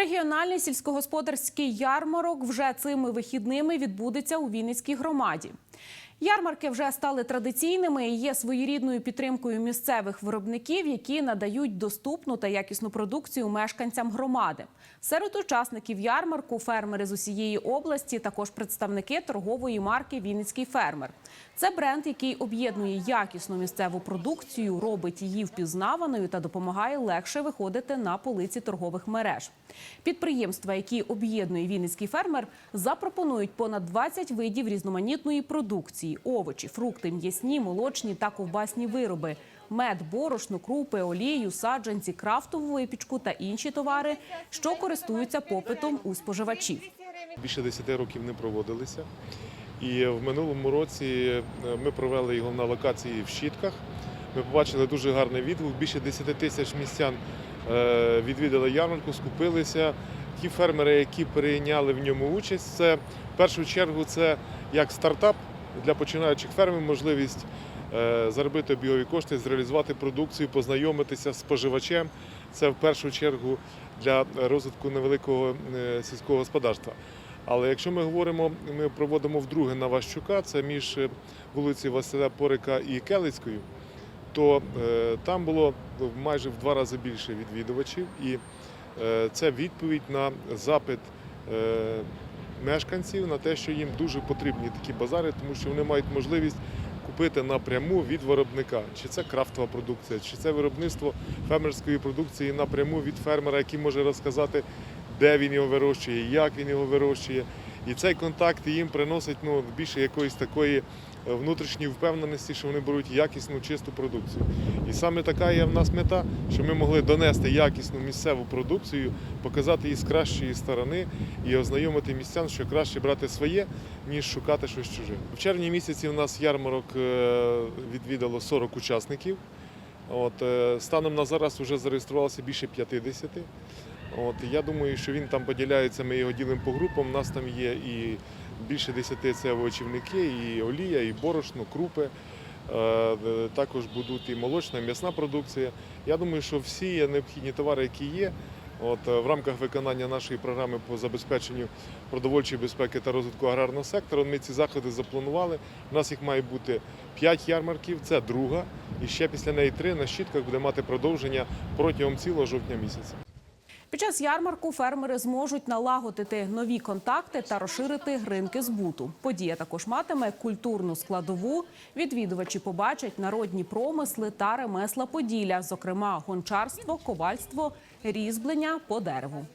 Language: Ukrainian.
Регіональний сільськогосподарський ярмарок вже цими вихідними відбудеться у Вінницькій громаді. Ярмарки вже стали традиційними і є своєрідною підтримкою місцевих виробників, які надають доступну та якісну продукцію мешканцям громади. Серед учасників ярмарку фермери з усієї області, також представники торгової марки Вінницький фермер. Це бренд, який об'єднує якісну місцеву продукцію, робить її впізнаваною та допомагає легше виходити на полиці торгових мереж. Підприємства, які об'єднує Вінницький фермер, запропонують понад 20 видів різноманітної продукції: овочі, фрукти, м'ясні, молочні та ковбасні вироби. Мед, борошно, крупи, олію, саджанці, крафтову випічку та інші товари, що користуються попитом у споживачів. Більше 10 років не проводилися. І в минулому році е, ми провели його на локації в Щітках. Ми побачили дуже гарний відгук. Більше 10 тисяч містян е, відвідали ярмарку, скупилися. Ті фермери, які перейняли в ньому участь, це в першу чергу це як стартап для починаючих фермерів, можливість е, заробити обігові кошти, зреалізувати продукцію, познайомитися з споживачем. Це в першу чергу для розвитку невеликого е, сільського господарства. Але якщо ми говоримо, ми проводимо вдруге на Ващука, це між е, вулицею Василя Порика і Келицькою, то там було майже в два рази більше відвідувачів, і це відповідь на запит мешканців на те, що їм дуже потрібні такі базари, тому що вони мають можливість купити напряму від виробника, чи це крафтова продукція, чи це виробництво фермерської продукції напряму від фермера, який може розказати, де він його вирощує, як він його вирощує. І цей контакт їм приносить ну, більше якоїсь такої е, внутрішньої впевненості, що вони беруть якісну, чисту продукцію. І саме така є в нас мета, що ми могли донести якісну місцеву продукцію, показати її з кращої сторони і ознайомити містян, що краще брати своє, ніж шукати щось чуже. В червні місяці в нас ярмарок е, відвідало 40 учасників. От, е, станом на зараз вже зареєструвалося більше 50. От, я думаю, що він там поділяється, ми його ділимо по групам. У нас там є і більше 10 це овочівники, і олія, і борошно, крупи. Е, Також будуть і молочна, і м'ясна продукція. Я думаю, що всі необхідні товари, які є, от, е, в рамках виконання нашої програми по забезпеченню продовольчої безпеки та розвитку аграрного сектору, ми ці заходи запланували. У нас їх має бути 5 ярмарків, це друга, і ще після неї три на щітках буде мати продовження протягом цілого жовтня місяця. Під час ярмарку фермери зможуть налагодити нові контакти та розширити ринки збуту. Подія також матиме культурну складову. Відвідувачі побачать народні промисли та ремесла Поділля, зокрема гончарство, ковальство, різьблення по дереву.